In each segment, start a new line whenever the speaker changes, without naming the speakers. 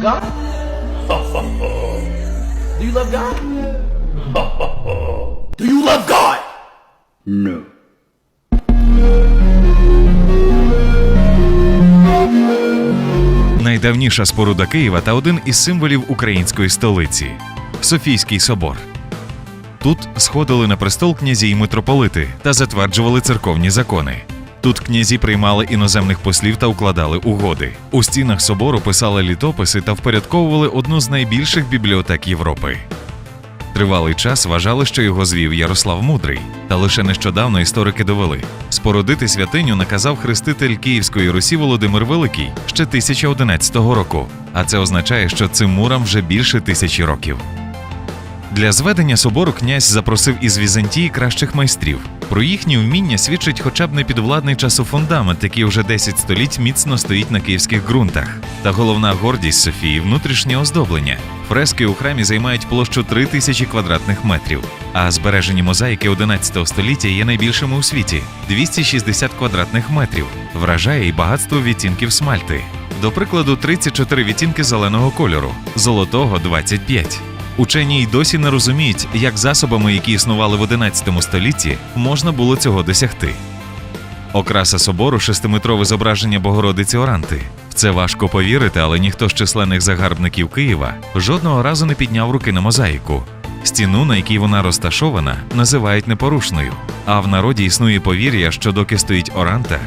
love God? Do you love God? Do you love God?
No.
Найдавніша споруда Києва та один із символів української столиці Софійський собор. Тут сходили на престол князі й митрополити та затверджували церковні закони. Тут князі приймали іноземних послів та укладали угоди. У стінах собору писали літописи та впорядковували одну з найбільших бібліотек Європи. Тривалий час вважали, що його звів Ярослав Мудрий, та лише нещодавно історики довели. Спорудити святиню наказав хреститель Київської Русі Володимир Великий ще 1011 року. А це означає, що цим мурам вже більше тисячі років. Для зведення собору князь запросив із Візантії кращих майстрів. Про їхні вміння свідчить хоча б непідвладний часу фундамент, який вже 10 століть міцно стоїть на київських ґрунтах. Та головна гордість Софії внутрішнє оздоблення. Фрески у храмі займають площу 3 тисячі квадратних метрів, а збережені мозаїки 11 століття є найбільшими у світі 260 квадратних метрів. Вражає і багатство відтінків смальти. До прикладу, 34 відтінки зеленого кольору, золотого 25. Учені й досі не розуміють, як засобами, які існували в 11 столітті, можна було цього досягти. Окраса собору шестиметрове зображення Богородиці Оранти. В це важко повірити, але ніхто з численних загарбників Києва жодного разу не підняв руки на мозаїку. Стіну, на якій вона розташована, називають непорушною. А в народі існує повір'я, що доки стоїть Оранта,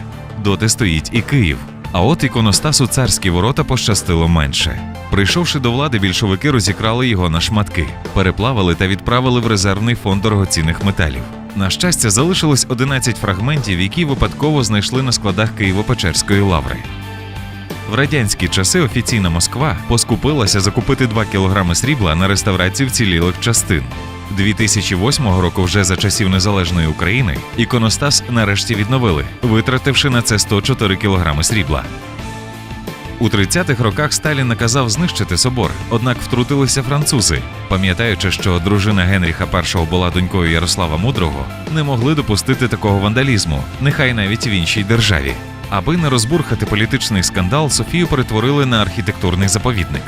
доти стоїть і Київ. А от іконостасу царські ворота пощастило менше. Прийшовши до влади, більшовики розікрали його на шматки, переплавили та відправили в резервний фонд дорогоцінних металів. На щастя, залишилось 11 фрагментів, які випадково знайшли на складах Києво-Печерської лаври. В радянські часи офіційна Москва поскупилася закупити 2 кілограми срібла на реставрацію вцілілих частин. 2008 року, вже за часів незалежної України, іконостас нарешті відновили, витративши на це 104 кілограми срібла. У 30-х роках Сталін наказав знищити собор, однак втрутилися французи. Пам'ятаючи, що дружина Генріха І була донькою Ярослава Мудрого, не могли допустити такого вандалізму, нехай навіть в іншій державі. Аби не розбурхати політичний скандал, Софію перетворили на архітектурний заповідник.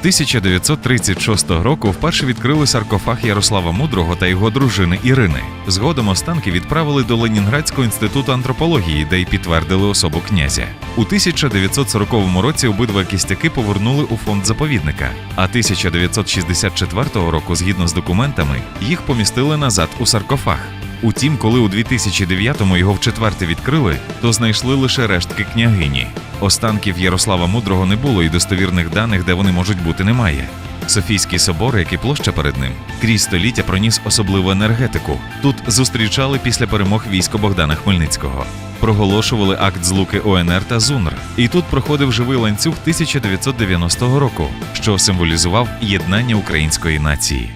1936 року вперше відкрили саркофаг Ярослава Мудрого та його дружини Ірини. Згодом останки відправили до Ленінградського інституту антропології, де й підтвердили особу князя. У 1940 році обидва кістяки повернули у фонд заповідника, а 1964 року, згідно з документами, їх помістили назад у саркофаг. Утім, коли у 2009-му його вчетверте відкрили, то знайшли лише рештки княгині. Останків Ярослава Мудрого не було і достовірних даних, де вони можуть бути, немає. Софійський собор, як і площа перед ним, крізь століття проніс особливу енергетику. Тут зустрічали після перемог військо Богдана Хмельницького. Проголошували акт злуки ОНР та ЗУНР. І тут проходив живий ланцюг 1990 року, що символізував єднання української нації.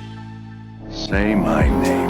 Say my name.